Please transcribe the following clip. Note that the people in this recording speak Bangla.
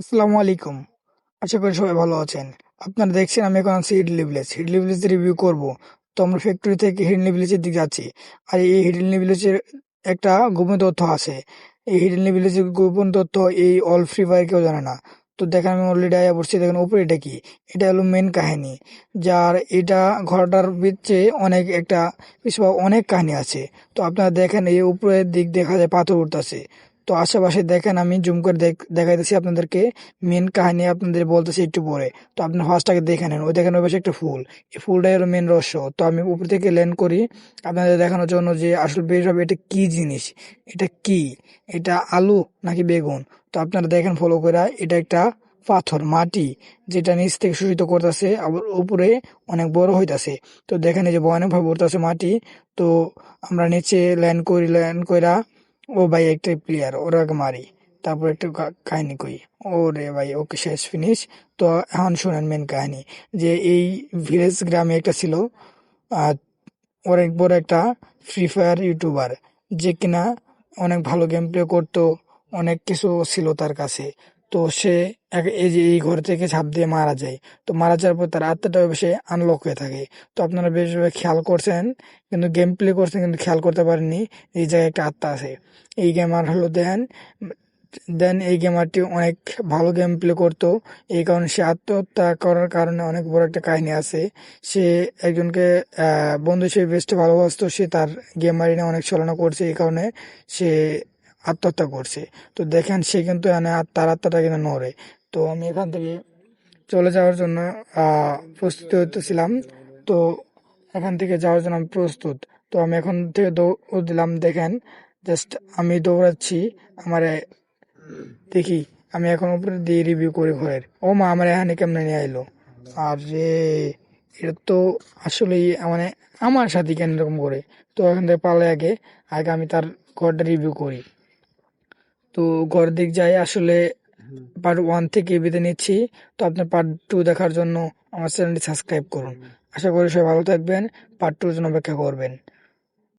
আসসালামু আলাইকুম। আশা করি সবাই ভালো আছেন। আপনারা দেখছেন আমি এখন আছি হিডলি ভিলেজ হিডলি ভিলেজ রিভিউ করব। তো আমরা ফ্যাক্টরি থেকে হিডলি ভিলেজের দিকে যাচ্ছি। আর এই হিডলি ভিলেজের একটা গোপন তথ্য আছে। এই হিডলি ভিলেজের গোপন তথ্য এই অল ফ্রি ফায়ার কেউ জানে না। তো দেখেন আমি অলরেডি আয়া পড়ছি। দেখেন উপরে এটা কি? এটা হলো মেন কাহিনী। যার এটা ঘরটার ভিতরে অনেক একটা, পিছু অনেক কাহিনী আছে। তো আপনারা দেখেন এই উপরের দিক দেখা যায় পাথর উঠতেছে তো আশেপাশে দেখেন, আমি জুম করে দেখ- দেখাইতেছি আপনাদেরকে মেন কাহিনী আপনাদের বলতেছি একটু পরে। তো আপনার ফার্স্টটাকে দেখে নেন, ওই দেখেন ওই পাশে একটা ফুল। এই ফুলটাই হলো মেন রহস্য। তো আমি উপর থেকে ল্যান্ড করি, আপনাদের দেখানোর জন্য যে আসল বের হবে, এটা কি জিনিস? এটা কি? এটা আলু নাকি বেগুন? তো আপনারা দেখেন ফলো করে এটা একটা পাথর, মাটি, যেটা নিচ থেকে শোষিত করতেছে, আবার উপরে অনেক বড় হইতাছে। তো দেখেন এই যে ভয়ানক ভাবে পড়তেছে মাটি। তো আমরা নিচে ল্যান্ড করি ল্যান্ড কইরা ও ভাই একটা প্লেয়ার ওরাকে মারি তারপর একটু কাহিনী কই ও রে ভাই ওকে শেষ ফিনিশ তো এখন শোনেন মেন কাহিনী যে এই ভিলেজ গ্রামে একটা ছিল ওর এক বড় একটা ফ্রি ফায়ার ইউটিউবার যে কিনা অনেক ভালো গেম প্লে করতো অনেক কিছু ছিল তার কাছে তো সে এই যে এই ঘর থেকে ঝাঁপ দিয়ে মারা যায়। তো মারা যাওয়ার পর তার আত্মাটা সে আনলক হয়ে থাকে। তো আপনারা বেশ খেয়াল করছেন, কিন্তু গেম প্লে করছেন, কিন্তু খেয়াল করতে পারেননি, এই জায়গায় একটা আত্মা আছে। এই গেমার হলো দেন দেন এই গেমারটি অনেক ভালো গেম প্লে করতো। এই কারণে সে আত্মহত্যা করার কারণে অনেক বড় একটা কাহিনী আছে। সে একজনকে বন্ধু হিসেবে বেস্ট ভালোবাসতো। সে তার গেম মারিনে অনেক ছলনা করছে। এই কারণে সে আত্মহত্যা করছে। তো দেখেন সে কিন্তু আত- তার আত্মাটা কিন্তু নড়ে। তো আমি এখান থেকে চলে যাওয়ার জন্য প্রস্তুত হতেছিলাম তো এখান থেকে যাওয়ার জন্য আমি প্রস্তুত। তো আমি এখন থেকে দৌড় দিলাম, দেখেন, জাস্ট আমি দৌড়াচ্ছি আমার দেখি, আমি এখন উপরে দিয়ে রিভিউ করি ঘরের। ও মা, আমার এখানে কেমনে নিয়ে আর রে এটা তো আসলেই মানে আমার সাথে কেন এরকম করে? তো এখান থেকে পালে আগে আগে আমি তার ঘরটা রিভিউ করি। তো ঘর দিক যাই আসলে পার্ট ওয়ান থেকে বিদায় নিচ্ছি। তো আপনার পার্ট টু দেখার জন্য আমার চ্যানেলটি সাবস্ক্রাইব করুন। আশা করি সবাই ভালো থাকবেন। পার্ট টুর জন্য অপেক্ষা করবেন।